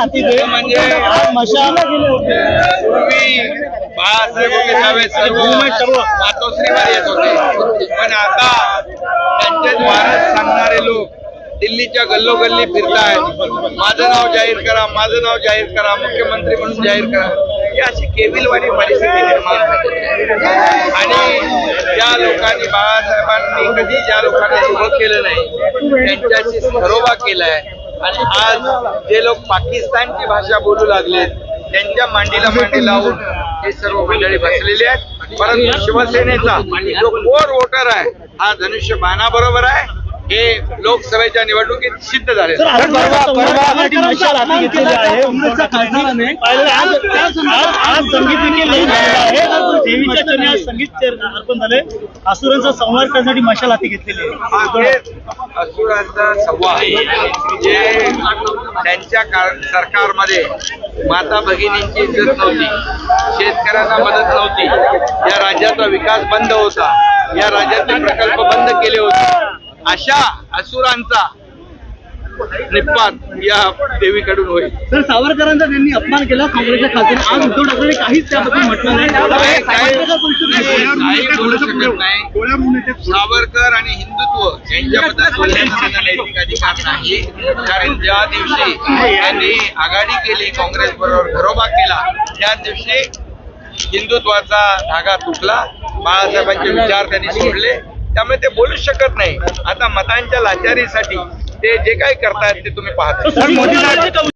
म्हणजे आज मशाला गेले होते. पूर्वी बाळासाहेब विठावे सर्व मातोश्रीवर येत होते. पण आता त्यांचेच वारस सांगणारे लोक दिल्लीच्या गल्लोगल्ली फिरतायत. माझं नाव जाहीर करा माझं नाव जाहीर करा मुख्यमंत्री म्हणून जाहीर करा. ही अशी केविलवाणी परिस्थिती निर्माण आणि ज्या लोकांनी बाळासाहेबांनी कधी ज्या लोकांना उभं केलं नाही त्यांच्याशी घरोबा केलाय. आणि आज जे लोक पाकिस्तानची भाषा बोलू लागले त्यांच्या मांडीला मांडी लावून हे सर्व मंडळी बसलेले आहेत. परंतु शिवसेनेचा जो कोर वोटर आहे हा धनुष्य बाणा बरोबर आहे. हे लोकसभेच्या निवडणुकीत सिद्ध झाले. आज संगीत संगीत अर्पण झाले असुरांचा संहार करण्यासाठी मशाल हाती घेतलेली आहे. असुरांचा संवाद जे त्यांच्या सरकारमध्ये माता भगिनींची इज्जत नव्हती शेतकऱ्यांना मदत नव्हती या राज्याचा विकास बंद होता या राज्याचे प्रकल्प बंद केले होते. अशा असुरांचा निपात या देवीकडून होईल. तर सावरकरांचा त्यांनी अपमान केला काँग्रेसच्या खासदार आज उद्धव ठाकरे काहीच त्याबद्दल म्हटलं नाही. सावरकर बोलू आणि हिंदुत्व यांच्याबद्दल बोलण्याचा त्यांना नैतिक अधिकार नाही. कारण ज्या दिवशी त्यांनी आघाडी केली काँग्रेस बरोबर घरोबा केला त्या दिवशी हिंदुत्वाचा धागा तुटला. बाळासाहेबांचे विचार त्यांनी सोडले. त्यामुळे ते बोलूच शकत नाही. आता मतांच्या लाचारीसाठी ते जे काही करतायत ते तुम्ही पाहता.